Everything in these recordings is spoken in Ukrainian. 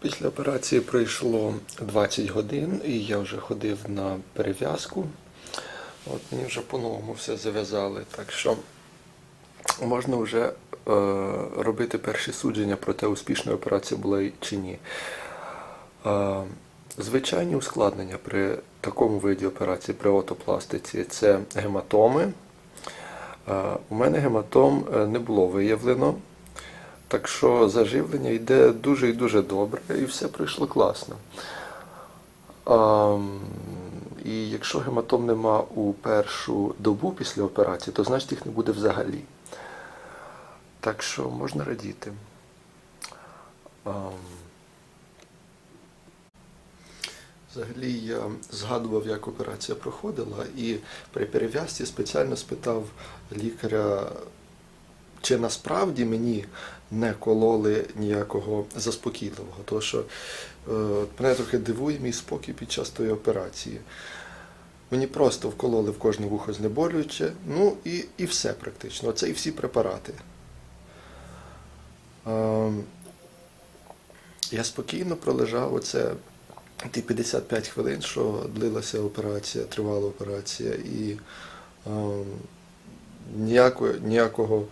Після операції пройшло 20 годин, і я вже ходив на перев'язку. От мені вже по-новому все зав'язали. Так що можна вже е, робити перші судження про те, успішна операція була чи ні. Е, звичайні ускладнення при такому виді операції, при отопластиці, це гематоми. Е, у мене гематом е, не було виявлено. Так що заживлення йде дуже і дуже добре, і все пройшло класно. А, і якщо гематом нема у першу добу після операції, то значить їх не буде взагалі. Так що можна радіти. А, Взагалі я згадував, як операція проходила, і при перев'язці спеціально спитав лікаря, чи насправді мені не кололи ніякого заспокійливого. Тому що е, мене трохи дивує мій спокій під час тої операції. Мені просто вкололи в кожне вухо знеболююче, ну і, і все практично. Оце і всі препарати. Е, я спокійно пролежав оце ті 55 хвилин, що длилася операція, тривала операція, і е, ніякого, ніякого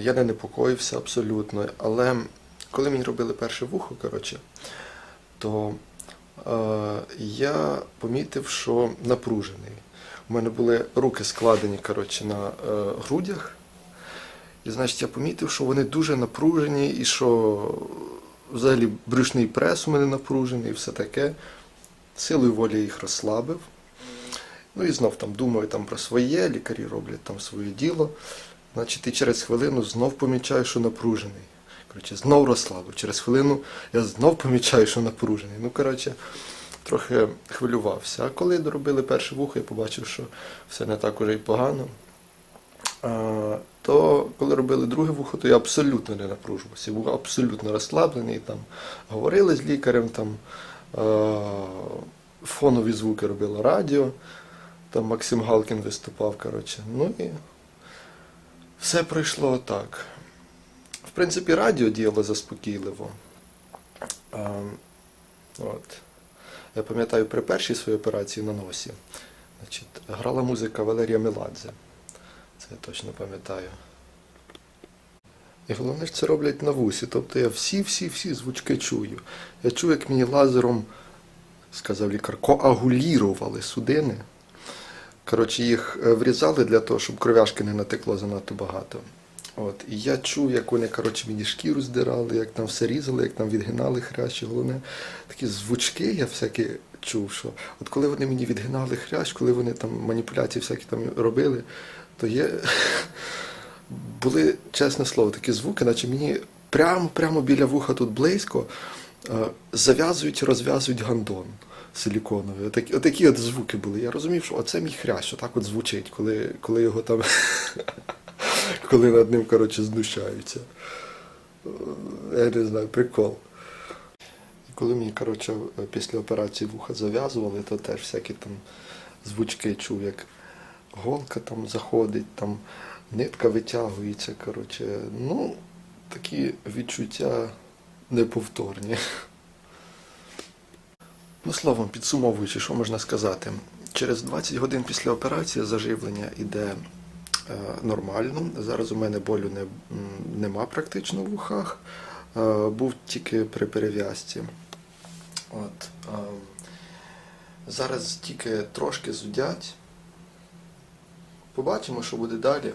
я не непокоївся абсолютно. Але коли мені робили перше вухо, коротше, то е, я помітив, що напружений. У мене були руки складені коротше, на е, грудях. І значить я помітив, що вони дуже напружені і що взагалі брюшний прес у мене напружений і все таке. Силою волі їх розслабив. Ну і знов там думаю там про своє, лікарі роблять там своє діло. Значить, і через хвилину знов помічаю, що напружений. Коротше, знов розслабив. Через хвилину я знов помічаю, що напружений. Ну, коротше, трохи хвилювався. А коли доробили перше вухо, я побачив, що все не так уже й погано. А, то коли робили друге вухо, то я абсолютно не напружувався. Був абсолютно розслаблений. Там говорили з лікарем, там а, фонові звуки робило радіо. Там Максим Галкін виступав. Коротше. Ну і все пройшло так. В принципі, радіо діяло заспокійливо. А, от. Я пам'ятаю, при першій своїй операції на носі значить, грала музика Валерія Меладзе. Це я точно пам'ятаю. І головне ж це роблять на вусі. Тобто я всі-всі-всі звучки чую. Я чую, як мені лазером, сказав лікар, коагулірували судини. Коротше, їх е, врізали для того, щоб кров'яшки не натекло занадто багато. От. І я чув, як вони коротше, мені шкіру здирали, як там все різали, як там відгинали хрящі. Головне, такі звучки я всякі чув, що от коли вони мені відгинали хрящ, коли вони там маніпуляції всякі там робили, то є були, чесне слово, такі звуки, наче мені прямо прямо біля вуха тут близько зав'язують, розв'язують гандон силіконовий. Отакі, отакі от звуки були. Я розумів, що оце мій хрящ, отак от звучить, коли, коли його там. коли над ним, коротше, знущаються. Е, Я не знаю, прикол. Коли мені, коротше, після операції вуха зав'язували, то теж всякі там звучки чув, як голка там заходить, там нитка витягується. Коротше. Ну, такі відчуття неповторні. Ну, словом, підсумовуючи, що можна сказати, через 20 годин після операції заживлення йде е, нормально. Зараз у мене болю не, нема практично в вухах. Е, був тільки при перев'язці. От, е, зараз тільки трошки зудять. Побачимо, що буде далі.